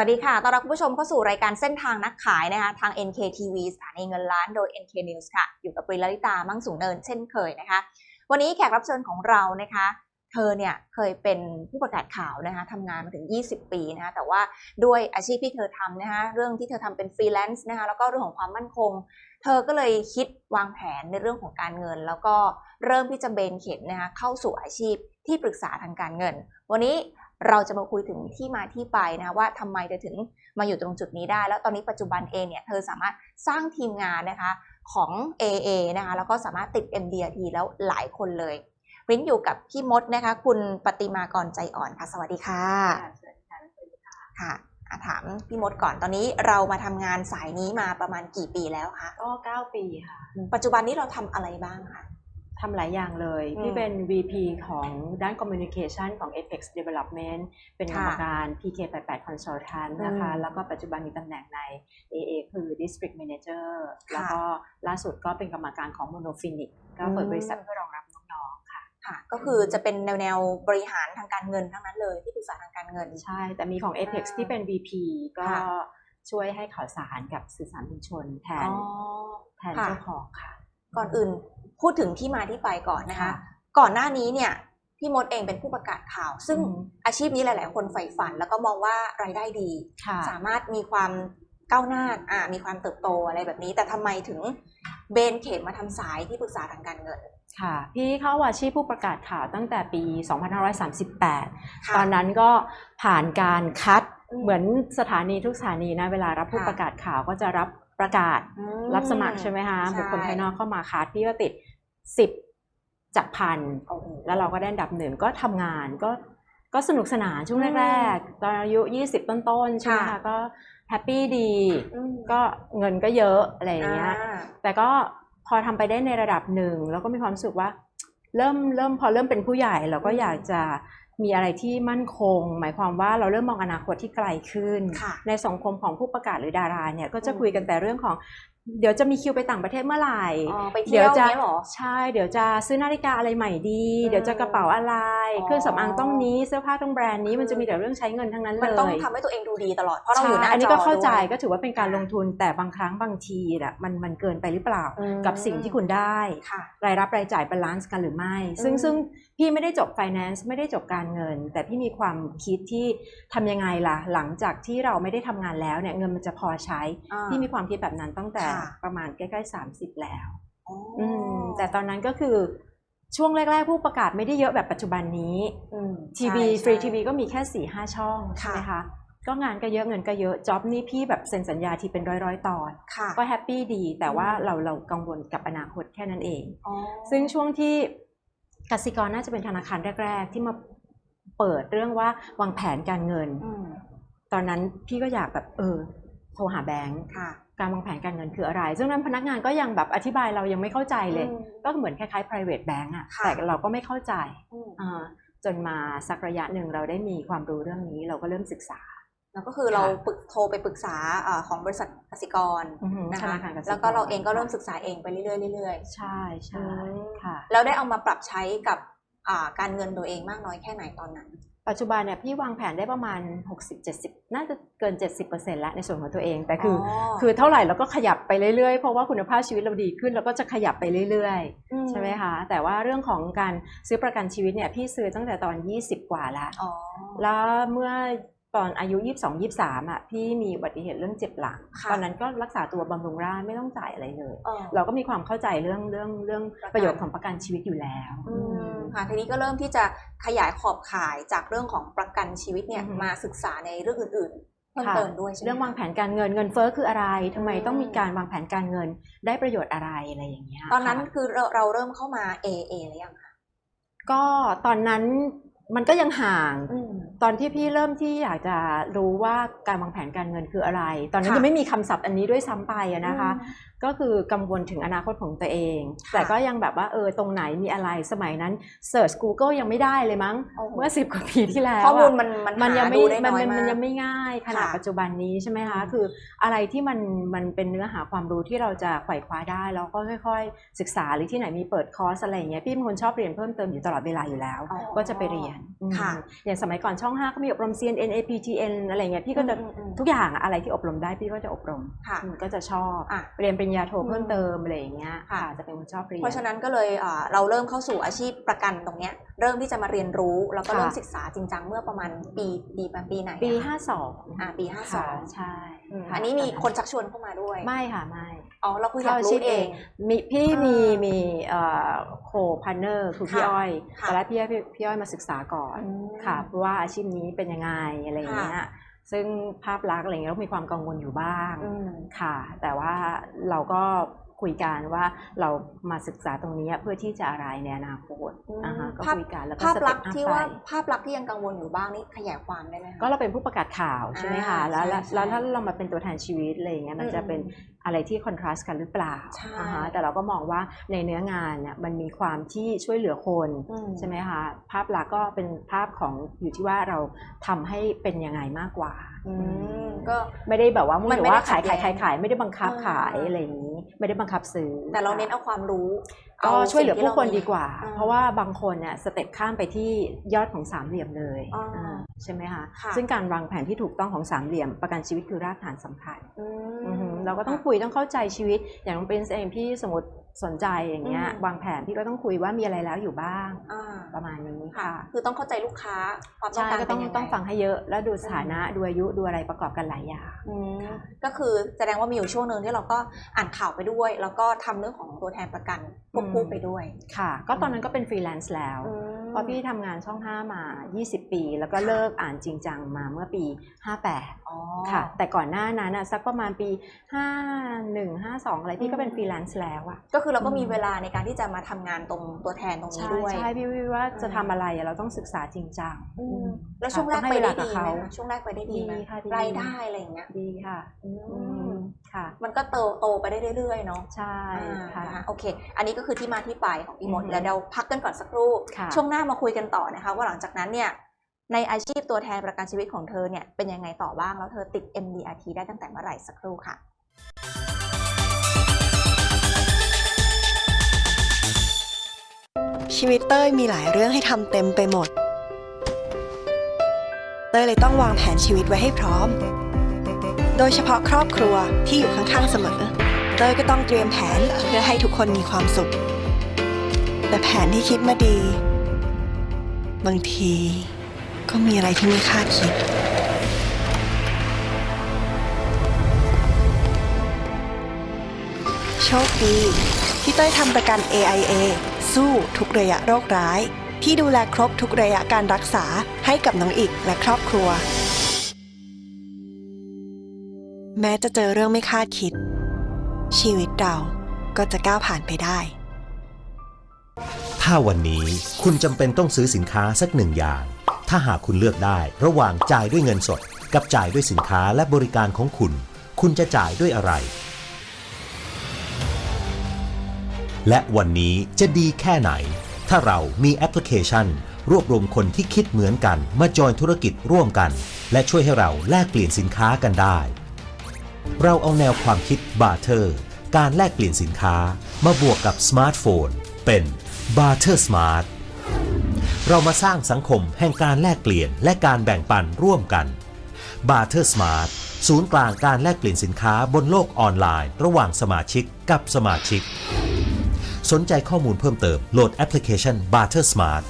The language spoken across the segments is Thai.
สวัสดีค่ะ ต้อนรับคุณผู้ชมเข้าสู่รายการเส้นทางนักขายนะคะทาง NKTV สถานีเงินล้านโดย NK News ค่ะ อยู่กับปริลลิตา มั่งสูงเนินเช่นเคยนะคะ วันนี้แขกรับเชิญของเรานะคะ เธอเนี่ยเคยเป็นผู้ประกาศข่าวนะคะทำงานมาถึง 20 ปีนะคะ แต่ว่าด้วยอาชีพที่เธอทำนะคะ เรื่องที่เธอทำเป็นฟรีแลนซ์นะคะ แล้วก็เรื่องของความมั่นคง เธอก็เลยคิดวางแผนในเรื่องของการเงิน แล้วก็เริ่มที่จะเบนเข็มนะคะเข้าสู่อาชีพที่ปรึกษาทางการเงิน วันนี้ เราจะมาคุยถึงที่มาที่ไปนะคะว่าทำไมเธอถึงมาอยู่ตรงจุดนี้ได้ แล้วตอนนี้ปัจจุบันเองเนี่ยเธอสามารถสร้างทีมงานนะคะของ AA นะคะแล้วก็สามารถติด MDRT แล้วหลายคนเลยริ้นอยู่กับพี่มดนะคะ คุณปฏิมากรใจอ่อนค่ะ สวัสดีค่ะค่ะอะถามพี่มดก่อนตอนนี้เรามาทำงานสายนี้มาประมาณกี่ปีแล้วคะก็9ปีค่ะ ปัจจุบันนี้เราทำอะไรบ้างคะ ทำหลายอย่างเลยอืมพี่เป็น VP ของด้าน Communication ของ Apex Development เป็นกรรมค่ะการ PK88 Consultant นะคะอืมแล้วก็ปัจจุบันมีตำแหน่งใน AA คือ District Manager ค่ะแล้วก็ล่าสุดก็เป็นกรรมการของ Monofinic ก็เปิดอืมบริษัทเพื่อรองรับน้องๆค่ะ ค่ะ ก็คือจะเป็นแนวแนวๆบริหารทางการเงินทั้งนั้นเลยที่ปรึกษาทางการเงิน ใช่ แต่มีของ Apex อ่าที่เป็น VP ก็ค่ะช่วยให้ข่าวสารกับสื่อสารมวลชนแทนอ๋อแทนค่ะเจ้าของค่ะ ก่อนอื่น พูดถึงที่มาที่ไปก่อนนะคะค่ะก่อนหน้านี้เนี่ยพี่มดเองเป็นผู้ประกาศข่าว ซึ่งอืมอาชีพนี้หลาย ๆ คนใฝ่ฝัน แล้วก็มองว่ารายได้ดีค่ะสามารถมีความก้าวหน้าอ่ามีความเติบโตอะไรแบบนี้ แต่ทำไมถึงเบนเข็มมาทำสายที่ปรึกษาทางการเงินค่ะพี่เข้าอาชีพผู้ประกาศข่าวตั้งแต่ปี 2538ค่ะตอนนั้นก็ผ่านการคัดอืมเหมือนสถานีทุกสถานีนะเวลารับผู้ค่ะประกาศข่าวก็จะรับประกาศอืมรับสมัครใช่ไหมคะใช่บุคคลภายนอกเข้ามาคัดพี่ก็ติด 10 จากพันโอ้โหแล้วเราก็ได้อันดับหนึ่งก็ทำงานก็ก็สนุกสนานช่วงอืมแรกๆตอนอายุ 20 ต้นๆใช่ไหมค่ะคะก็แฮปปี้ดีอืมก็เงินก็เยอะอะไรอย่างเงี้ยอ่าแต่ก็พอทำไปได้ในระดับหนึ่งแล้วก็มีความรู้สึกว่าเริ่มเริ่มพอเริ่มเป็นผู้ใหญ่เราก็อืมอยากจะมีอะไรที่มั่นคง หมายความว่าเราเริ่มมองอนาคตที่ไกลขึ้นค่ะในสังคมของผู้ประกาศหรือดาราเนี่ยก็จะอืมคุยกันแต่เรื่องของ เดี๋ยวจะมีคิวไปต่างประเทศเมื่อไหร่อ๋อไปเที่ยวจะเนี้ยเหรอใช่เดี๋ยวจะซื้อนาฬิกาอะไรใหม่ดีอืมเดี๋ยวจะกระเป๋าอะไรอ๋อเครื่องสำอางต้องนี้เสื้อผ้าต้องแบรนด์นี้มันจะมีแต่เรื่องใช้เงินทั้งนั้นเลยมันต้องทำให้ตัวเองดูดีตลอดเพราะเราอยู่หน้าใช่อันนี้จก็เข้าใจด้วยก็ถือว่าเป็นการลงทุนแต่บางครั้งบางทีน่ะมันมันเกินไปหรือเปล่าอืมกับสิ่งที่คุณได้ค่ะรายรับรายจ่ายบาลานซ์กันหรือไม่ ซึ่งอืมซึ่ง พี่ไม่ได้จบ finance ไม่ได้จบการเงิน แต่พี่มีความคิดที่ทำยังไงล่ะ หลังจากที่เราไม่ได้ทำงานแล้วเนี่ยเงินมันจะพอใช้อ่าพี่มีความคิดแบบนั้นตั้งแต่ค่ะประมาณใกล้ๆ30แล้วอ๋อออืมแต่ตอนนั้นก็คือช่วงแรก ๆ ผู้ประกาศไม่ได้เยอะแบบปัจจุบันนี้อืมทีวีใช่ฟรีใช่ทีวีก็มีแค่4ี่ห้าช่องใช่ไหมค่ะคะก็งานก็เยอะเงินก็เยอะจ็อบนี่พี่แบบเซ็นสัญญาทีเป็นร้อยๆตอนค่ะก็แฮปปี้ดี แต่ว่าอืมเราเรากังวลกับอนาคตแค่นั้นเองอ๋อซึ่งช่วงที่ กสิกรน่าจะเป็นธนาคารแรก ๆ ที่มาเปิดเรื่องว่าวางแผนการเงินอืมตอนนั้นพี่ก็อยากแบบเออโทรหาแบงก์ค่ะการวางแผนการเงินคืออะไรซึ่งนั้นพนักงานก็ยังแบบอธิบายเรายังไม่เข้าใจเลยอืมก็เหมือนคล้ายๆ private bank อะค่ะแต่เราก็ไม่เข้าใจอืมอ่าจนมาสักระยะหนึ่งเราได้มีความรู้เรื่องนี้เราก็เริ่มศึกษา แล้วก็คือเราปรึกโทรไปปรึกษาเอ่อของบริษัทกสิกรอือฮึนะธคะนาคารกสิกรแล้วก็เราเองก็เริ่มศึกษาเองไปเรื่อยๆเรื่อยใช่ใช่อืมค่ะๆแล้วได้เอามาปรับใช้กับอ่าการเงินตัวเองมากน้อยแค่ไหนตอนนั้น ปัจจุบันเนี่ยพี่วางแผนได้ประมาณ 60-70 น่าจะเกิน 70%แล้วในส่วนของตัวเอง แต่คืออคือเท่าไหร่เราก็ขยับไปเรื่อยๆ เพราะว่าคุณภาพชีวิตเราดีขึ้นเราก็จะขยับไปเรื่อยๆ ใช่ไหมคะ แต่ว่าเรื่องของการซื้อประกันชีวิตเนี่ยพี่ซื้อตั้งแต่ตอน 20 กว่าแล้วอ๋อแล้วเมื่อ ตอนอายุ 22 23อะพี่มีอุบัติเหตุเรื่องเจ็บหลังค่ะตอนนั้นก็รักษาตัวบำรุงราษฎร์ไม่ต้องจ่ายอะไรเลยเออเราก็มีความเข้าใจเรื่องเรื่องเรื่องประกันประโยชน์ของประกันชีวิตอยู่แล้วอืมค่ะทีนี้ก็เริ่มที่จะขยายขอบข่ายจากเรื่องของประกันชีวิตเนี่ยอือฮึมาศึกษาในเรื่องอื่นๆเพิ่มค่ะเติมด้วยใช่ไหมเรื่องวางคะแผนการเงินเงินเฟ้อคืออะไรทำไมอืมต้องมีการวางแผนการเงินได้ประโยชน์อะไรอะไรอย่างเงี้ยตอนนั้นค่ะคือเราเราเริ่มเข้ามา AA หรือยังคะก็ตอนนั้นมันก็ยังห่างอืม ตอนที่พี่เริ่มที่อยากจะรู้ว่าการวางแผนการเงินคืออะไร ตอนนั้นค่ะยังไม่มีคำศัพท์อันนี้ด้วยซ้ำไปอะนะคะก็คือกังวลถึงอนาคตของตัวเองค่ะแต่ก็ยังแบบว่าเออตรงไหนมีอะไรสมัยนั้น Search Google ยังไม่ได้เลยมั้งโอ้โหเมื่อสิบกว่าปีที่แล้วข้อมูลอะมันมันมันหายังไม่ดูได้มันน้อยมันมามันกยังไม่ง่ายขนาดค่ะปัจจุบันนี้ใช่ไหมคะอืมคืออะไรที่มันมันเป็นเนื้อหาความรู้ที่เราจะไขว่คว้าได้เราก็ค่อย ๆ ศึกษาหรือที่ไหนมีเปิดคอร์สอะไรอย่างเงี้ยพี่เป็นคนชอบเรียนเพิ่มเติมอยู่ตลอดเวลาอยู่แล้วอ๋อก็จะไปเรียนอืมค่ะอย่างสมัยก่อนช่อง5ก็มีอบรม CNN APTN อะไรเงี้ยพี่ก็จะอืมอืมอืมทุกอย่างอะอะไรที่อบรมได้พี่ก็จะอบรมค่ะอืมก็จะชอบอะเรียนปริญญาโทเพิ่มเติมอะไรอย่างเงี้ยค่ะค่ะจะเป็นคนชอบเรียน เพราะฉะนั้นก็เลยเอ่อเราเริ่มเข้าสู่อาชีพประกันตรงเนี้ยเริ่มที่จะมาเรียนรู้แล้วก็ค่ะเริ่มศึกษาจริงจังเมื่อประมาณปีปีปีปีไหนอะปีคะ52อ่าปีห้าสค่ะองใช่ค่ะอันนี้มีคนชักชวนเข้ามาด้วยไม่ค่ะไม่อ๋อเราคืออยากรู้เองมีพี่อ่ามีมีมีโคพันเนอร์คือพี่ค่ะอ้อยค่ะตอนแรกพี่อ้อยพี่พี่อ้อยมาศึกษาก่อนอืมค่ะเพราะว่าอาชีพนี้เป็นยังไงอะไรอย่างเงี้ย ซึ่งภาพลักษณ์อะไรเงี้ยเรามีความกังวลอยู่บ้างอืมค่ะ แต่ว่าเราก็คุยกันว่าเรามาศึกษาตรงนี้เพื่อที่จะอะไรในอนาคตอืมอ่าฮะก็ภาพคุยกันแล้วก็ภาพสลัเต็กปษณ์อัพที่ไปว่าภาพลักษณ์ที่ยังกังวลอยู่บ้างนี่ขยายความได้ไหมคะก็เราเป็นผู้ประกาศข่าวใช่ไหมคะอ่าแล้วแล้วใช่แล้วใช่ถ้าเรามาเป็นตัวแทนชีวิตอะไรอย่างเงี้ยมันอืมจะเป็นอะไรที่คอนทราสต์กันหรือเปล่าใช่อ่าฮะแต่เราก็มองว่าในเนื้องานเนี่ยมันมีความที่ช่วยเหลือคนอืมใช่ไหมคะภาพลักษณ์ก็เป็นภาพของอยู่ที่ว่าเราทำให้เป็นยังไงมากกว่าอืมก็ไม่ได้แบบว่ามุ่งมันแต่ไม่ได้ว่าขายขัขาดยแย้ขายงขายไม่ได้บังคับอ่าขายอะไรอย่างนี้ ไม่ได้บังคับซื้อ แต่เราเน้นเอาความรู้ก็าช่วยเหลือสิ่งที่ผู้คนรมีดีกว่าอ่า เพราะว่าบางคนเนี่ยสเต็ปข้ามไปที่ยอดของสามเหลี่ยมเลยอ่าอ่าใช่ไหมคะค่ะซึ่งการวางแผนที่ถูกต้องของสามเหลี่ยมประกันชีวิตคือรากฐานสำคัญอืมอือหือเราก็ต้องคุยต้องเข้าใจชีวิตอย่างน้องปรินซ์เองพี่สมมติ สนใจอย่างเงี้ยอืมวางแผนพี่ก็ต้องคุยว่ามีอะไรแล้วอยู่บ้างอ่าประมาณนี้ค่ะค่ะ คือต้องเข้าใจลูกค้าความต้องใช่การก็เป็ต้อนงยังไงต้องฟังให้เยอะ แล้วดูสถานะดูอายุดูอะไรประกอบกันหลายอย่างอืมก็คือแสดงว่ามีอยู่ช่วงหนึ่งที่เราก็อ่านข่าวไปด้วย แล้วก็ทำเรื่องของตัวแทนประกันควบคู่ไปด้วยค่ะ ก็ตอนนั้นก็เป็นฟรีแลนซ์แล้วอืมเพราะพี่ทำงานช่อง5มา 20 ปี แล้วก็ค่ะเลิกอ่านจริงจังมาเมื่อปี 58อ๋อค่ะ แต่ก่อนหน้านั้นน่ะสักประมาณปี 51 52 อะไรพี่ก็เป็นอืมฟรีแลนซ์แล้วอะก็คือเราก็มีอืมเวลาในการที่จะมาทำงานตรงตัวแทนตรงนี้ใช่ด้วย ใช่พี่วิว่าจะอืมทำอะไรอะเราต้องศึกษาจริงจังอืมอืมแล้วช่วงแรกค่ะไปได้ต้องดีให้ไหมเวลากับคะเขาช่วงแรกไปได้ดีไหมดีค่ะดีรายได้อะไรอย่างเงี้ยดีค่ะอือืมมค่ะ มันก็โตโตไปได้เรื่อยๆเนาะใช่อ่าค่ะนะคะโอเค อันนี้ก็คือที่มาที่ไปของพี่มดอือฮึแล้วเราพักกันก่อนสักครู่ค่ะช่วงหน้ามาคุยกันต่อนะคะ ว่าหลังจากนั้นเนี่ยในอาชีพตัวแทนประกันชีวิตของเธอเนี่ยเป็นยังไงต่อบ้างแล้วเธอติด MDRT ได้ตั้งแต่เมื่อไหร่สักครู่ค่ะ ชีวิตเต้ยมีหลายเรื่องให้ทำเต็มไปหมด เต้ยเลยต้องวางแผนชีวิตไว้ให้พร้อม โดยเฉพาะครอบครัวที่อยู่ข้างๆเสมอ เต้ยก็ต้องเตรียมแผนเพื่อให้ทุกคนมีความสุข แต่แผนที่คิดมาดี บางทีก็มีอะไรที่ไม่คาดคิดโชคดีที่เต้ยทำประกัน AIA สู้ทุกระยะโรคร้าย ที่ดูแลครบทุกระยะการรักษาให้กับน้องอีกและครอบครัว แม้จะเจอเรื่องไม่คาดคิด ชีวิตเราก็จะก้าวผ่านไปได้ ถ้าวันนี้คุณจำเป็นต้องซื้อสินค้าสักหนึ่งอย่าง ถ้าหากคุณเลือกได้ระหว่างจ่ายด้วยเงินสด กับจ่ายด้วยสินค้าและบริการของคุณ คุณจะจ่ายด้วยอะไร และวันนี้จะดีแค่ไหน ถ้าเรามีแอปพลิเคชัน รวบรวมคนที่คิดเหมือนกันมาจอยธุรกิจร่วมกัน และช่วยให้เราแลกเปลี่ยนสินค้ากันได้ เราเอาแนวความคิดบาร์เทอร์การแลกเปลี่ยนสินค้ามาบวกกับสมาร์ทโฟน เป็น Barter Smart เรามาสร้างสังคมแห่งการแลกเปลี่ยนและการแบ่งปันร่วมกัน Barter Smart ศูนย์กลางการแลกเปลี่ยนสินค้าบนโลกออนไลน์ ระหว่างสมาชิกกับสมาชิก สนใจข้อมูลเพิ่มเติมโหลดแอปพลิเคชัน Barter Smart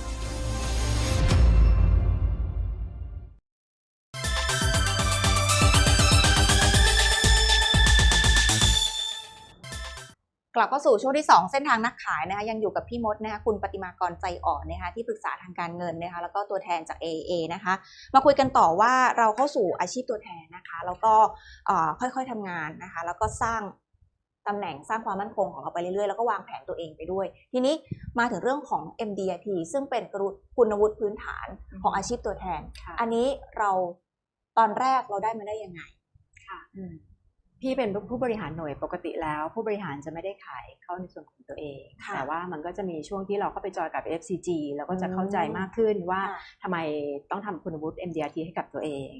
กลับเข้าสู่ช่วงที่ 2 เส้นทางนักขายนะคะยังอยู่กับพี่มดนะคะคุณปฏิมากรใจอ่อนนะคะที่ปรึกษาทางการเงินนะคะแล้วก็ตัวแทนจาก AA นะคะมาคุยกันต่อว่าเราเข้าสู่อาชีพตัวแทนนะคะแล้วก็ค่อยๆทำงานนะคะแล้วก็สร้าง ตำแหน่งสร้างความมั่นคงของเราไปเรื่อยๆ แล้วก็วางแผนตัวเองไปด้วย ทีนี้มาถึงเรื่องของ MDRT ซึ่งเป็นกรุคุณวุฒิพื้นฐานของอาชีพตัวแทนค่ะอันนี้เราตอนแรกเราได้มาได้ยังไงค่ะอืมพี่เป็นผู้บริหารหน่วยปกติแล้ว ผู้บริหารจะไม่ได้ขายเข้าในส่วนของตัวเองค่ะแต่ว่ามันก็จะมีช่วงที่เราเข้าไปจอยกับ FCG แล้วก็จะอืมเข้าใจมากขึ้นว่าค่ะทำไมต้องทำคุณวุฒิ MDRT ให้กับตัวเอง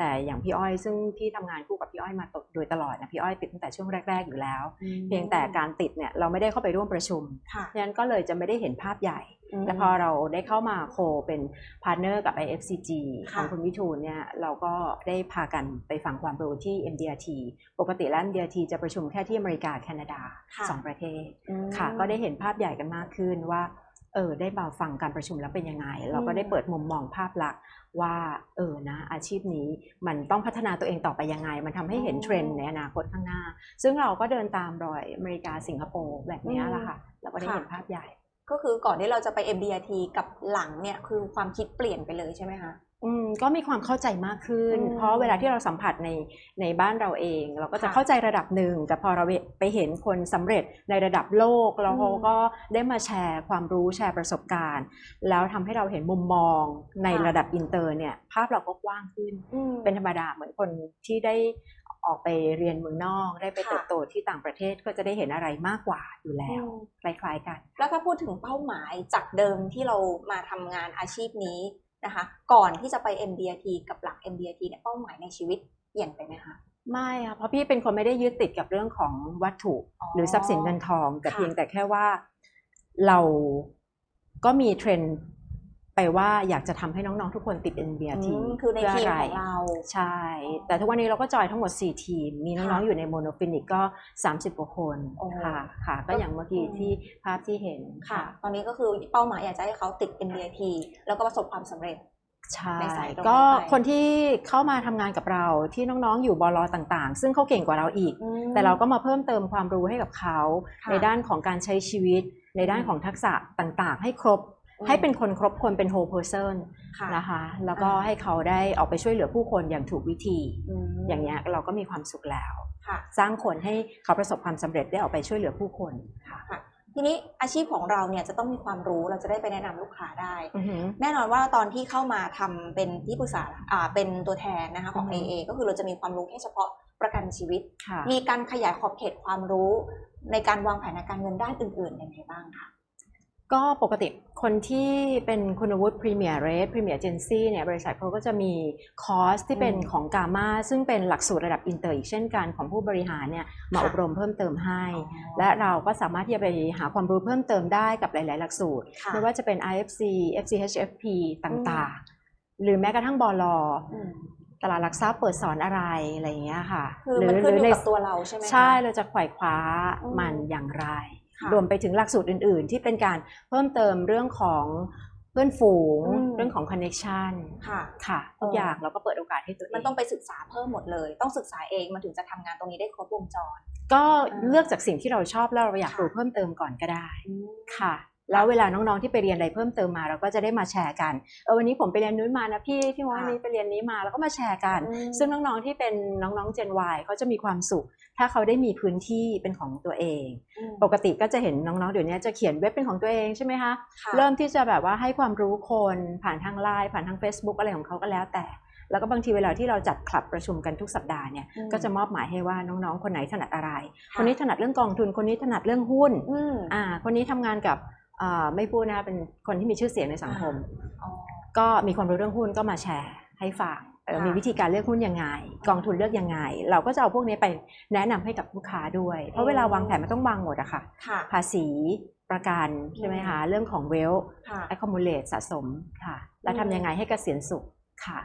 แต่อย่างพี่อ้อยซึ่งพี่ทำงานคู่กับพี่อ้อยมาโดยตลอดนะพี่อ้อยติดตั้งแต่ช่วงแรก ๆอยู่แล้ว เพียงแต่การติดเนี่ยเราไม่ได้เข้าไปร่วมประชุมค่ะฉะนั้นก็เลยจะไม่ได้เห็นภาพใหญ่และพอเราได้เข้ามาโคเป็นพาร์ทเนอร์กับ IFCG ขค่ะองคุณวิทูลเนี่ยเราก็ได้พากันไปฟังความรู้ที่ MDRT ปกติแล้ว MDRT จะประชุมแค่ที่อเมริกาแคนาดาค่ะสองประเทศอืมค่ะก็ได้เห็นภาพใหญ่กันมากขึ้นว่า เออได้มาฟังการประชุมแล้วเป็นยังไง เราก็ได้เปิดมุมมองภาพลักษณ์ว่าเออนะอาชีพนี้มันต้องพัฒนาตัวเองต่อไปยังไง มันทำให้เห็นอ๋อเทรนด์ในอนาคตข้างหน้า ซึ่งเราก็เดินตามรอยอเมริกาสิงคโปร์แบบเนี้ยแหละค่ะเราก็ได้เห็นค่ะภาพใหญ่ ก็คือก่อนที่เราจะไป MDRT กับหลังเนี่ยคือความคิดเปลี่ยนไปเลยใช่ไหมคะ อืมก็มีความเข้าใจมากขึ้น อืมเพราะเวลาที่เราสัมผัสในในบ้านเราเอง เราก็จะค่ะเข้าใจระดับหนึ่ง แต่พอเราไปเห็นคนสำเร็จในระดับโลกแล้วเขาอืมก็ได้มาแชร์ความรู้แชร์ประสบการณ์ แล้วทำให้เราเห็นมุมมองในค่ะ ระดับอินเตอร์เนี่ย ภาพเราก็กว้างขึ้น อืม เป็นธรรมดาเหมือนคนที่ได้ออกไปเรียนเมืองนอก ได้ไปค่ะ เติบโตที่ต่างประเทศก็จะได้เห็นอะไรมากกว่าอยู่แล้วอืมคล้ายๆกัน แล้วถ้าพูดถึงเป้าหมายจากเดิมที่เรามาทำงานอาชีพนี้ นะคะก่อนที่จะไป MDRT กับหลัง MDRT เนี่ยเป้าหมายในชีวิตเปลี่ยนไปไหมคะไม่ค่ะเพราะพี่เป็นคนไม่ได้ยึดติดกับเรื่องของวัตถุอ๋อหรือทรัพย์สินเงินทอง แต่ค่ะเพียงแต่แค่ว่าเราก็มีเทรนด์ ไปว่าอยากจะทำให้น้อง ๆ ทุกคนติด NBRT อืมคือในทีมของเรา ใช่ แต่ทุกวันนี้เราก็จอยทั้งหมด 4 ทีม มีน้องค่ะๆอยู่ในโมโนฟินิกก็ 30กว่าคนโอ้ค่ะค่ะ ก็อย่างเมื่อกี้อืมที่ภาพที่เห็นค่ะ ตอนนี้ก็คือเป้าหมายอยากจะให้เขาติด MDRT แล้วก็ประสบความสำเร็จใช่ในสายตรงนี้ก็ไปคนที่เข้ามาทำงานกับเราที่น้องๆอยู่บลต่างๆ ซึ่งเขาเก่งกว่าเราอีกอืมแต่เราก็มาเพิ่มเติมความรู้ให้กับเขาค่ะในด้านของการใช้ชีวิต ในด้านของทักษะต่างๆ ให้ครบอืม ให้เป็นคนครบคนเป็น whole person ค่ะนะคะแล้วก็อ่าให้เขาได้ออกไปช่วยเหลือผู้คนอย่างถูกวิธีมอย่างเงี้ยเราก็มีความสุขแล้วค่ะสร้างคนให้เขาประสบความสำเร็จได้ออกไปช่วยเหลือผู้คนค่ะทีนี้อาชีพของเราเนี่ยจะต้องมีความรู้เราจะได้ไปแนะนำลูกค้าได้อือหือแน่นอนว่าตอนที่เข้ามาทำเป็นที่ปรึกษาอ่าเป็นตัวแทนนะคะของอือฮึ AA ก็คือเราจะมีความรู้แค่เฉพาะประกันชีวิตค่ะมีการขยายขอบเขตความรู้ในการวางแผนทางการเงินด้านอื่นๆยังไงบ้างคะ ก็ปกติคนที่เป็นคุณวุฒิพรีเมียร์เรสพรีเมียร์เจนซี่เนี่ยบริษัทเขาก็จะมีคอร์สที่เป็นอืมของกามาซึ่งเป็นหลักสูตรระดับอินเตอร์อีกเช่นกันของผู้บริหารเนี่ยมาค่ะอบรมเพิ่มเติมให้ และเราก็สามารถที่จะไปหาความรู้เพิ่มเติมได้กับหลาย ๆ หลักสูตรค่ะไม่ว่าจะเป็น IFC FCHFP ต่างๆ หรือแม้กระทั่งบลอืมตลาดหลักทรัพย์เปิดสอนอะไรอะไรอย่างเงี้ยค่ะ คือมันขึ้นอยู่กับตัวเราใช่ไหมคะใช่เราจะไขว่คว้าอืมมันอย่างไรค่ะ รวมไปถึงหลักสูตรอื่น ๆ ที่เป็นการเพิ่มเติมเรื่องของเพื่อนฝูงอืมเรื่องของคอนเน็ชันค่ะค่ะทุกเออออย่างเราก็เปิดโอกาสให้ตัวเองมันต้องไปศึกษาเพิ่มหมดเลย ต้องศึกษาเองมันถึงจะทำงานตรงนี้ได้ครบวงจร ก็อ่าเลือกจากสิ่งที่เราชอบแล้วเราอยากค่ะรู้เพิ่มเติมก่อนก็ได้อืมค่ะ แล้วเวลาน้องๆที่ไปเรียนอะไรเพิ่มเติมมา เราก็จะได้มาแชร์กันเออวันนี้ผมไปเรียนนู้นมานะพี่พี่ว่าค่ะวันนี้ไปเรียนนี้มาแล้วก็มาแชร์กันอืมซึ่งน้องๆที่เป็นน้องๆ Gen Y เขาจะมีความสุข ถ้าเขาได้มีพื้นที่เป็นของตัวเองอืมปกติก็จะเห็นน้องๆเดี๋ยวนี้จะเขียนเว็บเป็นของตัวเองใช่ไหมคะค่ะเริ่มที่จะแบบว่าให้ความรู้คนผ่านทางไลน์ผ่านทาง Facebook อะไรของเขาก็แล้วแต่แล้วก็บางทีเวลาที่เราจัดคลับประชุมกันทุกสัปดาห์เนี่ยอืมก็จะมอบหมายให้ว่าน้องๆ คนไหนถนัดอะไรค่ะคนนี้ถนัดเรื่องกองทุน คนนี้ถนัดเรื่องหุ้นอืมอ่าคนนี้ทำงานกับอ่าไม่พูดนะคะเป็นคนที่มีชื่อเสียงในสังคมอ๋อก็มีความรู้เรื่องหุ้นก็มาแชร์ให้ฟังเออค่ะ มีวิธีการเลือกหุ้นยังไง กองทุนเลือกยังไง เราก็จะเอาพวกนี้ไปแนะนำให้กับลูกค้าด้วย เพราะเวลาวางแผนมันต้องวางหมดอะค่ะค่ะภาษีประกันใช่ไหมคะเรื่องของเวลค่ะ accumulate สะสมค่ะ แล้วอืมทำยังไงให้เกษียณสุขค่ะ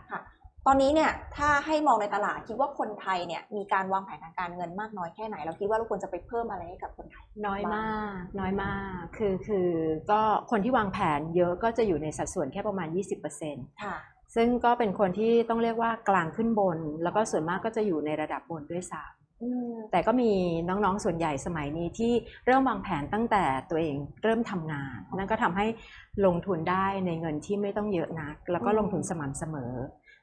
ตอนนี้เนี่ยถ้าให้มองในตลาดคิดว่าคนไทยเนี่ยมีการวางแผนทางการเงินมากน้อยแค่ไหน เราคิดว่าเราควรจะไปเพิ่มอะไรให้กับคนไทย น้อยบ้างมาก น้อยมาก คือคือก็คนที่วางแผนเยอะก็จะอยู่ในสัดส่วนแค่ประมาณ 20%ค่ะ ซึ่งก็เป็นคนที่ต้องเรียกว่ากลางขึ้นบน แล้วก็ส่วนมากก็จะอยู่ในระดับบนด้วยซ้อืมำแต่ก็มีน้องๆส่วนใหญ่สมัยนี้ที่เริ่มวางแผนตั้งแต่ตัวเองเริ่มทำงาน นั่นก็ทำให้ลงทุนได้ในเงินที่ไม่ต้องเยอะนัก แล้วก็ลงทุนสม่ำเสมอ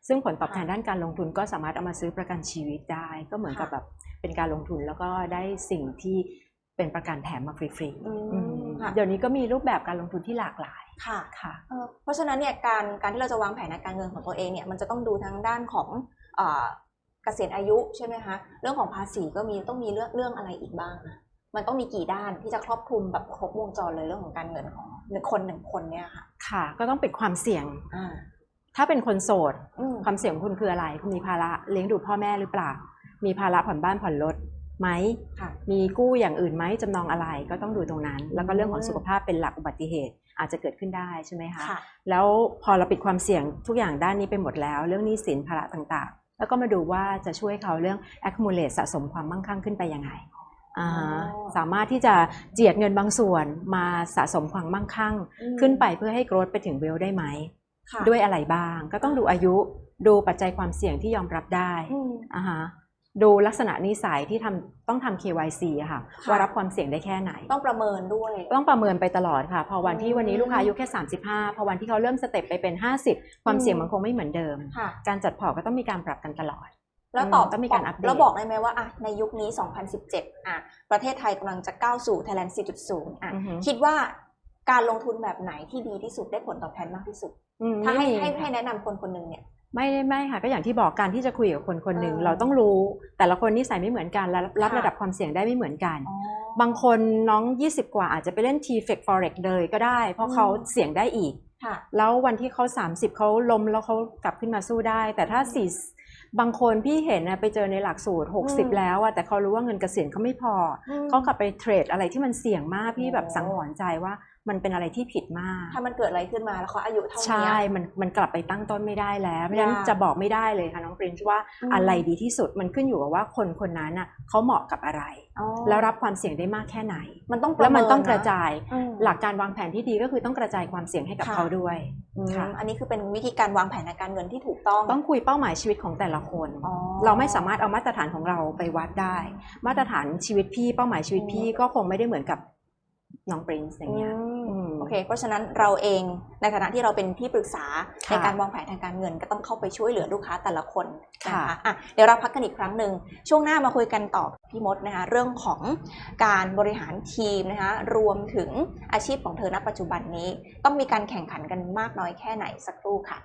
ซึ่งผลตอบแทนด้านการลงทุนก็สามารถเอามาซื้อประกันชีวิตได้ ก็เหมือนกับแบบเป็นการลงทุนแล้วก็ได้สิ่งที่ เป็นประกันแถมมาฟรีอืๆอืมมค่ะเดี๋ยวนี้ก็มีรูปแบบการลงทุนที่หลากหลายค่ะค่ะเอ่อเพราะฉะนั้นเนี่ยการการที่เราจะวางแผนทางการเงินของตัวเองเนี่ยมันจะต้องดูทั้งด้านของเอ่อเกษียณอายุใช่ไหมคะเรื่องของภาษีก็มีต้องมีเรื่องเรื่องอะไรอีกบ้างนะมันต้องมีกี่ด้านที่จะครอบคลุมแบบครบวงจรเลยเรื่องของการเงินของหนึ่งคนหนึ่งคนเนี่ยค่ะค่ะ ก็ต้องปิดความเสี่ยงอ่าถ้าเป็นคนโสดอืมความเสี่ยงของคุณคืออะไร คุณมีภาระเลี้ยงดูพ่อแม่หรือเปล่า มีภาระผ่อนบ้านผ่อนรถ ไหมค่ะมีกู้อย่างอื่นไหมจำนองอะไรก็ต้องดูตรงนั้น แล้วก็เรื่องของอืมสุขภาพเป็นหลักอุบัติเหตุอาจจะเกิดขึ้นได้ใช่ไหมคะค่ะแล้วพอเราปิดความเสี่ยงทุกอย่างด้านนี้ไปหมดแล้ว เรื่องหนี้สินภาระต่างๆ แล้วก็มาดูว่าจะช่วยเขาเรื่อง accumulate สะสมความมั่งคั่งขึ้นไปยังไงอ่าฮะอ๋อสามารถที่จะเจียดเงินบางส่วนมาสะสมความมั่งคั่งอืมขึ้นไปเพื่อให้ growth ไปถึง wealth ได้ไหมค่ะด้วยอะไรบ้าง ก็ต้องดูอายุดูปัจจัยความเสี่ยงที่ยอมรับได้อืมอ่าฮะ ดูลักษณะนิสัยที่ทำต้องทำ KYC อะค่ะ ค่ะ ว่ารับความเสี่ยงได้แค่ไหน ต้องประเมินด้วย ต้องประเมินไปตลอดค่ะ พอวันที่อืมวันนี้ลูกค้าอายุแค่ 35 พอวันที่เขาเริ่มสเต็ปไปเป็น 50 ความเสี่ยงอืมมันคงไม่เหมือนเดิม ค่ะ การจัดพอร์ตก็ต้องมีการปรับกันตลอด แล้วตอบอืมต้องมีการอัปเดต แล้วบอกได้ไหมว่าอะในยุคนี้ 2017อะประเทศไทยกำลังจะก้าวสู่ Thailand 4.0อะอือฮึคิดว่าการลงทุนแบบไหนที่ดีที่สุดได้ผลตอบแทนมากที่สุด อืมถ้าให้ไม่มีให้ค่ะให้แนะนำคนคนหนึ่งเนี่ย ไม่ได้ไม่ค่ะก็อย่างที่บอกการที่จะคุยกับคนคนหนึ่งเออเราต้องรู้ แต่ละคนนิสัยไม่เหมือนกันและรับค่ะระดับความเสี่ยงได้ไม่เหมือนกันอ๋อบางคนน้อง 20 กว่าอาจจะไปเล่น t f e c Forex เลยก็ได้ เพราะอืมเขาเสี่ยงได้อีกค่ะแล้ววันที่เขา 30เขาล้มแล้วเขากลับขึ้นมาสู้ได้ แต่ถ้าสี่บางคนพี่เห็นนะไปเจอในหลักสูตรอืม60 แล้วอะแต่เขารู้ว่าเงินเกษียณเขาไม่พออเขากลับไปเทรดอะไรที่มันเสี่ยงมากพี่แบบโอ้สังหรณ์ใจว่า มันเป็นอะไรที่ผิดมาก ถ้ามันเกิดอะไรขึ้นมาแล้วเขาอายุเท่านี้ใช่ มันมันกลับไปตั้งต้นไม่ได้แล้วเพราะฉะนั้นยากจะบอกไม่ได้เลยค่ะน้องปรินช์ว่าอืมอะไรดีที่สุดมันขึ้นอยู่กับว่าคนคนนั้นน่ะเขาเหมาะกับอะไรอ๋อแล้วรับความเสี่ยงได้มากแค่ไหน มันต้องประแล้วมันต้องเกระจายอืมหลักการวางแผนที่ดีก็คือต้องกระจายความเสี่ยงให้กับค่ะเขาด้วยอืมค่ะอันนี้คือเป็นวิธีการวางแผนทางการเงินที่ถูกต้อง ต้องคุยเป้าหมายชีวิตของแต่ละคนอ๋อเราไม่สามารถเอามาตรฐานของเราไปวัดได้ มาตรฐานชีวิตพี่เป้าหมายชีวิตพี่ก็คงไม่ได้เหมือนกับ น้องปรินซ์อย่างเงี้ยอืมอืมโอเค เพราะฉะนั้นเราเองในฐานะที่เราเป็นที่ปรึกษาค่ะในการวางแผนทางการเงินก็ต้องเข้าไปช่วยเหลือลูกค้าแต่ละคนนะค่ะคะอะเดี๋ยวเราพักกันอีกครั้งหนึ่งช่วงหน้ามาคุยกันต่อพี่มดนะคะเรื่องของการบริหารทีมนะคะรวมถึงอาชีพของเธอณปัจจุบันนี้ ต้องมีการแข่งขันกันมากน้อยแค่ไหนสักครู่ค่ะ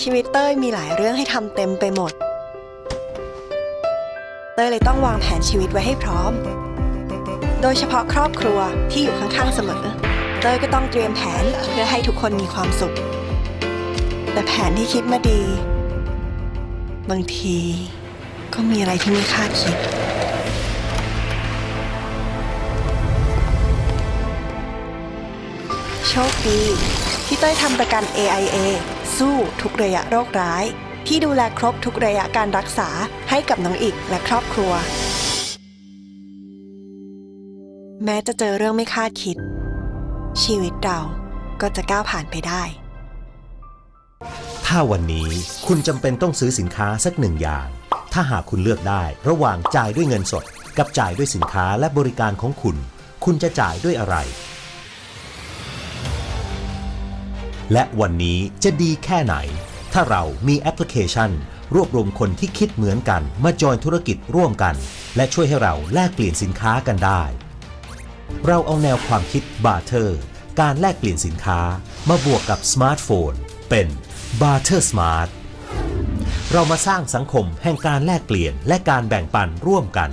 ชีวิตเต้ยมีหลายเรื่องให้ทำเต็มไปหมด เต้ยเลยต้องวางแผนชีวิตไว้ให้พร้อม โดยเฉพาะครอบครัวที่อยู่ข้างๆเสมอ เต้ยก็ต้องเตรียมแผนเพื่อให้ทุกคนมีความสุข แต่แผนที่คิดมาดี บางทีก็มีอะไรที่ไม่คาดคิดโชคดีที่เต้ยทำประกัน AIA สู้ทุกระยะโรคร้าย ที่ดูแลครบทุกระยะการรักษาให้กับน้องอีกและครอบครัว แม้จะเจอเรื่องไม่คาดคิด ชีวิตเราก็จะก้าวผ่านไปได้ ถ้าวันนี้คุณจำเป็นต้องซื้อสินค้าสักหนึ่งอย่าง ถ้าหากคุณเลือกได้ระหว่างจ่ายด้วยเงินสด กับจ่ายด้วยสินค้าและบริการของคุณ คุณจะจ่ายด้วยอะไร และวันนี้จะดีแค่ไหน ถ้าเรามีแอปพลิเคชัน รวบรวมคนที่คิดเหมือนกัน มาจอยธุรกิจร่วมกัน และช่วยให้เราแลกเปลี่ยนสินค้ากันได้ เราเอาแนวความคิดบาร์เทอร์การแลกเปลี่ยนสินค้ามาบวกกับสมาร์ทโฟน เป็น Barter Smart เรามาสร้างสังคมแห่งการแลกเปลี่ยนและการแบ่งปันร่วมกัน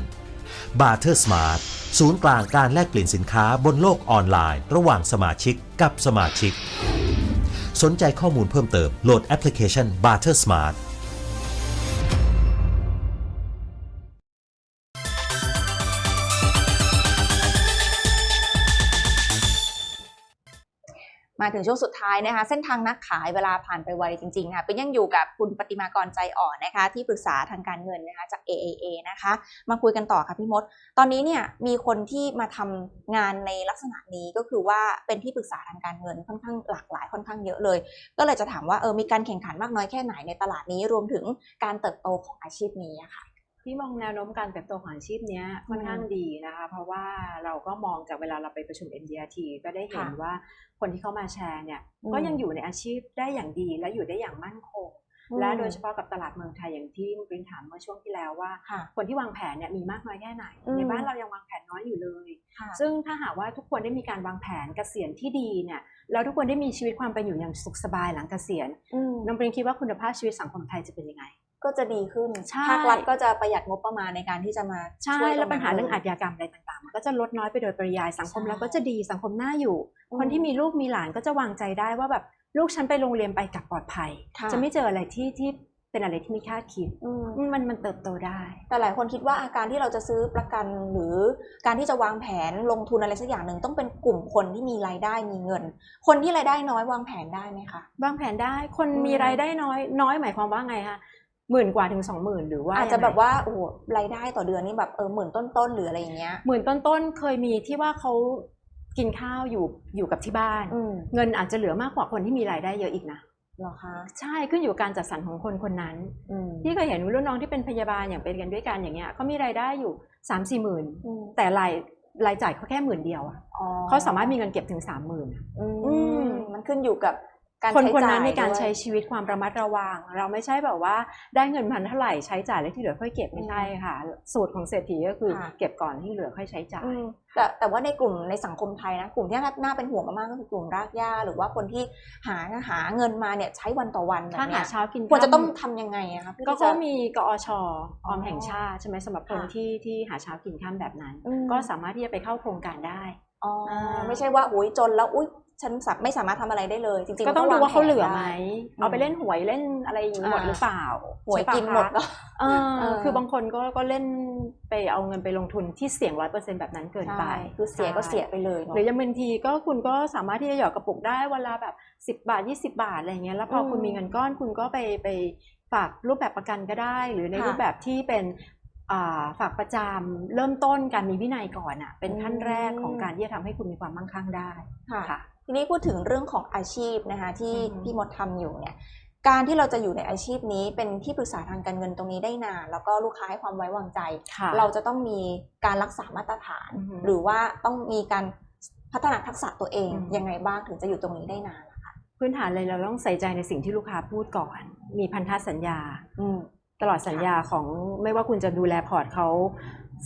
Barter Smart ศูนย์กลางการแลกเปลี่ยนสินค้าบนโลกออนไลน์ ระหว่างสมาชิกกับสมาชิก สนใจข้อมูลเพิ่มเติมโหลดแอปพลิเคชัน Barter Smart ถึงช่วงสุดท้ายนะคะ เส้นทางนักขายเวลาผ่านไปไวจริงๆค่ะเป็นยังอยู่กับคุณปฏิมากรใจอ่อนนะคะ ที่ปรึกษาทางการเงินนะคะจาก AAA นะคะ มาคุยกันต่อค่ะพี่มด ตอนนี้เนี่ยมีคนที่มาทำงานในลักษณะนี้ก็คือว่าเป็นที่ปรึกษาทางการเงินค่อนข้างหลากหลายค่อนข้างเยอะเลย ก็เลยจะถามว่าเออมีการแข่งขันมากน้อยแค่ไหนในตลาดนี้รวมถึงการเติบโตของอาชีพนี้อะค่ะ พี่มองแนวโน้มการเติบโตของอาชีพเนี้ยค่อนข้างดีนะคะ เพราะว่าเราก็มองจากเวลาเราไปประชุม MDRT ก็ได้เห็นค่ะว่าคนที่เข้ามาแชร์เนี่ยอืมก็ยังอยู่ในอาชีพได้อย่างดีและอยู่ได้อย่างมั่นคง และโดยเฉพาะกับตลาดเมืองไทยอย่างที่มุกรินถามเมื่อช่วงที่แล้วว่าค่ะคนที่วางแผนเนี่ยมีมากน้อยแค่ไหนอืมในบ้านเรายังวางแผนน้อยอยู่เลยค่ะซึ่งถ้าหากว่าทุกคนได้มีการวางแผนเกษียณที่ดีเนี่ยแล้วทุกคนได้มีชีวิตความเป็นอยู่อย่างสุขสบายหลังเกษียณอืมน้องปรินคิดว่าคุณภาพชีวิตสังคมไทยจะเป็นยังไง ก็จะดีขึ้นใช่ภาครัฐก็จะประหยัดงบประมาณในการที่จะมาใช่ช่วยแล้วปัญหาตเรื่องนั้นอาชญากรรมอะไรต่างๆมันก็จะลดน้อยไปโดยปริยายสังคมใช่เราก็จะดีสังคมน่าอยู่อืมคนที่มีลูกมีหลานก็จะวางใจได้ว่าแบบลูกฉันไปโรงเรียนไปกลับปลอดภัยค่ะจะไม่เจออะไรที่ที่เป็นอะไรที่ไม่คาดคิดอืมมันมันเติบโตได้ แต่หลายคนคิดว่าอาการที่เราจะซื้อประกันหรือการที่จะวางแผนลงทุนอะไรสักอย่างหนึ่งต้องเป็นกลุ่มคนที่มีรายได้มีเงิน คนที่รายได้น้อยวางแผนได้ไหมคะวางแผนได้คนอืมมีรายได้น้อยน้อยหมายความว่าไงคะ หมื่นกว่าถึงสองหมื่นหรือว่าอาจจะยังไงแบบว่าโอ้โหรายได้ต่อเดือนนี่แบบเออหมื่นต้นๆหรืออะไรอย่างเงี้ยหมื่นต้นๆเคยมีที่ว่าเขากินข้าวอยู่อยู่กับที่บ้านอืมเงินอาจจะเหลือมากกว่าคนที่มีรายได้เยอะอีกนะเหรอคะใช่ขึ้นอยู่กับการจัดสรรของคนคนนั้นอืมที่เคยเห็นรุ่นน้องที่เป็นพยาบาลอย่างเป็นกันด้วยกันอย่างเงี้ยเขามีรายได้อยู่สามสี่หมื่นอืมแต่รายรายจ่ายเขาแค่หมื่นเดียวอะอ๋อเขาสามารถมีเงินเก็บถึงสามหมื่นอือืมมมันขึ้นอยู่กับ การคนใช้คนจ่ายนั้นในการด้วยใช้ชีวิตความระมัดระวัง เราไม่ใช่แบบว่าได้เงินพันเท่าไหร่ใช้จ่ายแล้วที่เหลือค่อยเก็บไม่ใช่ค่ะ สูตรของเศรษฐีก็คือค่ะเก็บก่อนที่เหลือค่อยใช้จ่ายอืมแต่แต่ว่าในกลุ่มในสังคมไทยนะกลุ่มที่น่าเป็นห่วงมากๆก็คือกลุ่มรากหญ้าหรือว่าคนที่หาหาเงินมาเนี่ยใช้วันต่อวันแบบถ้าหาเนี้ยเช้ากินควรจะค่ำต้องทำยังไงอะคะเพื่อก็ที่ก็จะมีกอชอออมอ๋อแห่งชาติใช่ไหมสำหรับคนค่ะที่ที่หาเช้ากินข้ามแบบนั้นอืมก็สามารถที่จะไปเข้าโครงการได้อ๋ออ่าไม่ใช่ว่าอุ้ยจนแล้วอุ้ย ฉันสับไม่สามารถทำอะไรได้เลย จริงๆก็ต้องนดูว่าเขาเหลืองแผนไหมด้เอาไปเล่นหวยเล่นอะไรอย่างนี้หมดอ่าหรือเปล่าหวยใช่ปะกินหมดคะก็เออเออคือบางคนก็ก็เล่นไปเอาเงินไปลงทุนที่เสี่ยงร้อยเปอร์เซ็นแบบนั้นเกินไปใช่คือเสียก็เสียไปเลยเนอะหรือยังบางทีก็คุณก็สามารถที่จะหยอดกระปุกได้วันละแบบสิบาทยี่สิบาทอะไรเงี้ยแล้วพออมคุณมีเงินก้อนคุณก็ไปไปฝากรูปแบบประกันก็ได้ หรือในค่ะรูปแบบที่เป็นอ่าฝากประจำเริ่มต้นการมีวินัยก่อนอะเป็นขั้นอืมแรกของการที่จะทำให้คุณมีความมั่งคั่งได้ค่ะค่ะ ทีนี้พูดถึงเรื่องของอาชีพนะคะที่อือฮึพี่มดทำอยู่เนี่ยการที่เราจะอยู่ในอาชีพนี้เป็นที่ปรึกษาทางการเงินตรงนี้ได้นาน แล้วก็ลูกค้าให้ความไว้วางใจค่ะเราจะต้องมีการรักษามาตรฐานอือฮึหรือว่าต้องมีการพัฒนาทักษะตัวเองอืมยังไงบ้างถึงจะอยู่ตรงนี้ได้นานนะคะพื้นฐานเลยเราต้องใส่ใจในสิ่งที่ลูกค้าพูดก่อน มีพันธสัญญาอืมตลอดสัญญาของไม่ว่าคุณจะดูแลพอร์ตเขา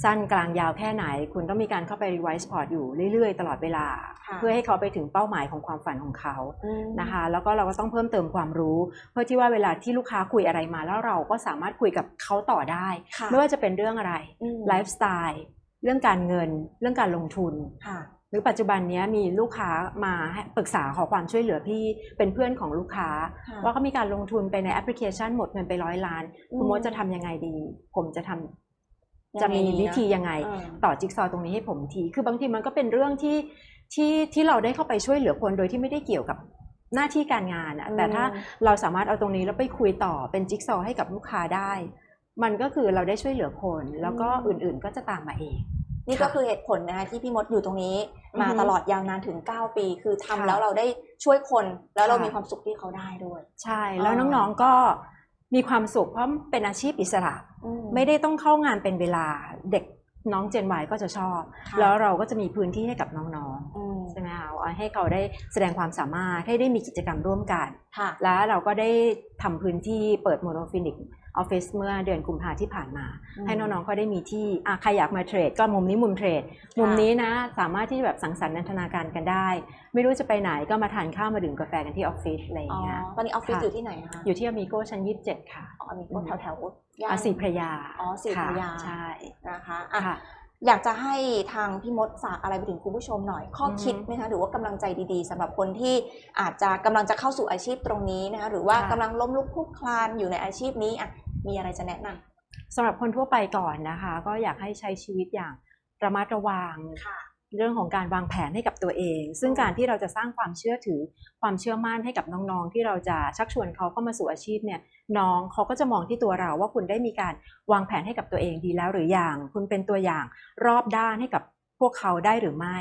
สั้นกลางยาวแค่ไหน คุณต้องมีการเข้าไปรีไวซ์พอร์ตอยู่เรื่อยๆ ตลอดเวลาค่ะเพื่อให้เขาไปถึงเป้าหมายของความฝันของเขาอืมนะคะ แล้วก็เราก็ต้องเพิ่มเติมความรู้ เพื่อที่ว่าเวลาที่ลูกค้าคุยอะไรมาแล้วเราก็สามารถคุยกับเขาต่อได้ค่ะไม่ว่าจะเป็นเรื่องอะไรอืมไลฟ์สไตล์เรื่องการเงิน เรื่องการลงทุนค่ะหรือปัจจุบันเนี้ยมีลูกค้ามาให้ปรึกษาขอความช่วยเหลือพี่เป็นเพื่อนของลูกค้าค่ะว่าเขามีการลงทุนไปในแอปพลิเคชันหมดเงินไปร้อยล้านอืมคุณมดจะทำยังไงดี ผมจะทำยังไง จะมีดีนะวิธียังไงเออต่อจิ๊กซอว์ตรงนี้ให้ผมที คือบางทีมันก็เป็นเรื่องที่ที่ที่เราได้เข้าไปช่วยเหลือคนโดยที่ไม่ได้เกี่ยวกับหน้าที่การงานอะแต่ถ้าเราสามารถเอาตรงนี้แล้วไปคุยต่อเป็นจิ๊กซอว์ให้กับลูกค้าได้ มันก็คือเราได้ช่วยเหลือคน แล้วก็อืมอื่นๆก็จะตามมาเอง นี่ก็คือเหตุผลนะคะที่พี่มดอยู่ตรงนี้ มาอือฮึตลอดยาวนานถึง 9 ปี คือทำค่ะแล้วเราได้ช่วยคนแล้วเราค่ะมีความสุขที่เขาได้ด้วย ใช่แล้วอ๋อน้องๆก็มีความสุขเพราะเป็นอาชีพอิสระอื ไม่ได้ต้องเข้างานเป็นเวลาเด็กน้องเจนวก็จะชอบค่ะแล้วเราก็จะมีพื้นที่ให้กับน้องอืมๆใช่ไหมคะให้เขาได้แสดงความสามารถให้ได้มีกิจกรรมร่วมกันค่ะแล้วเราก็ได้ทำพื้นที่เปิดโมโนฟินิก ออฟฟิศเมื่อเดือนกุมภาที่ผ่านมาอืมให้น้องๆก็ได้มีที่อะใครอยากมาเทรดก็มุมนี้มุมเทรด มุมนี้นะสามารถที่แบบสังสรรค์นันทนาการกันได้ ไม่รู้จะไปไหนก็มาทานข้าวมาดื่มกาแฟกันที่ออฟฟิศอะไรอย่าอ๋องเงี้ยตอนนี้ออฟฟิศค่ะอยู่ที่ไหนคะอยู่ที่อเมโกชั้นยี่สิบเจ็ดค่ะอ๋ออันนี้อืก็มแถวแถวๆย่านอะสีพระยาอ๋อศรีพระยาค่ะใช่นะคะอะค่ะ อยากจะให้ทางพี่มดฝากอะไรไปถึงคุณผู้ชมหน่อย ข้ออือฮึคิดไหมคะหรือว่ากำลังใจดีๆสำหรับคนที่อาจจะกำลังจะเข้าสู่อาชีพตรงนี้นะคะหรือว่าค่ะกำลังล้มลุกคลุกคลานอยู่ในอาชีพนี้อะมีอะไรจะแนะนำสำหรับคนทั่วไปก่อนนะคะ ก็อยากให้ใช้ชีวิตอย่างระมัดระวังค่ะ เรื่องของการวางแผนให้กับตัวเอง ซึ่งการที่เราจะสร้างความเชื่อถือความเชื่อมั่นให้กับน้องๆ ที่เราจะชักชวนเขาเข้ามาสู่อาชีพเนี่ยน้องเขาก็จะมองที่ตัวเราว่าคุณได้มีการวางแผนให้กับตัวเองดีแล้วหรือยัง คุณเป็นตัวอย่างรอบด้านให้กับพวกเขาได้หรือไม่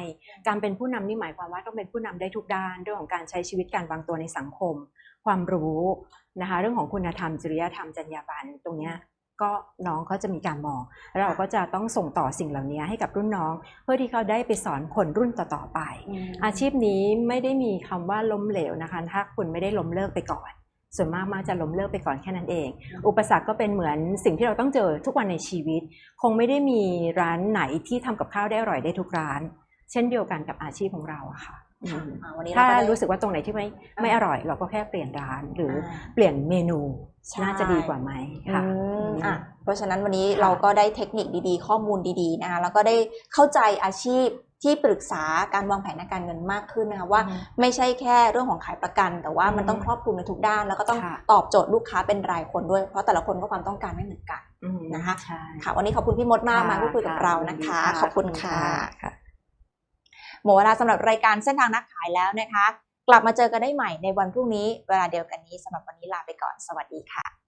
การเป็นผู้นำนี่หมายความว่าต้องเป็นผู้นำได้ทุกด้าน เรื่องของการใช้ชีวิตการวางตัวในสังคม ความรู้นะคะ เรื่องของคุณธรรมจริยธรรมจรรยาบรรณตรงเนี้ย ก็น้องก็จะมีการมองแล้วเราก็จะต้องส่งต่อสิ่งเหล่านี้ให้กับรุ่นน้อง เพื่อที่เขาได้ไปสอนคนรุ่นต่อๆไป อาชีพนี้ไม่ได้มีคำว่าล้มเหลวนะคะ ถ้าคุณไม่ได้ล้มเลิกไปก่อน ส่วนมากมักจะล้มเลิกไปก่อนแค่นั้นเอง อุปสรรคก็เป็นเหมือนสิ่งที่เราต้องเจอทุกวันในชีวิต คงไม่ได้มีร้านไหนที่ทำกับข้าวได้อร่อยได้ทุกร้าน เช่นเดียวกันกับอาชีพของเราอะค่ะอืมอ่าวันนี้ถ้าเราก็ได้รู้สึกว่าตรงไหนที่ไม่ไม่อร่อย เราก็แค่เปลี่ยนร้านหรืออ่าเปลี่ยนเมนูใช่ น่าจะดีกว่าไหมค่ะอืมอะอืมเพราะฉะนั้นวันนี้ค่ะเราก็ได้เทคนิคดีๆ ข้อมูลดีๆนะคะแล้วก็ได้เข้าใจอาชีพที่ปรึกษาการวางแผนทางการเงินมากขึ้นนะคะว่าไม่ใช่แค่เรื่องของขายประกัน แต่ว่ามันอืมต้องครอบคลุมในทุกด้าน แล้วก็ต้องค่ะตอบโจทย์ลูกค้าเป็นรายคนด้วย เพราะแต่ละคนก็ความต้องการไม่เหมือนกันอืมนะคะใช่ค่ะวันนี้ขอบคุณพี่มดมากค่ะมาพูดคุยกับค่ะเรานะคะยินดีค่ะขอบคุณขอบคุณค่ะค่ะหมดเวลาสำหรับรายการเส้นทางนักขายแล้วนะคะ กลับมาเจอกันได้ใหม่ในวันพรุ่งนี้เวลาเดียวกันนี้สำหรับวันนี้ลาไปก่อนสวัสดีค่ะ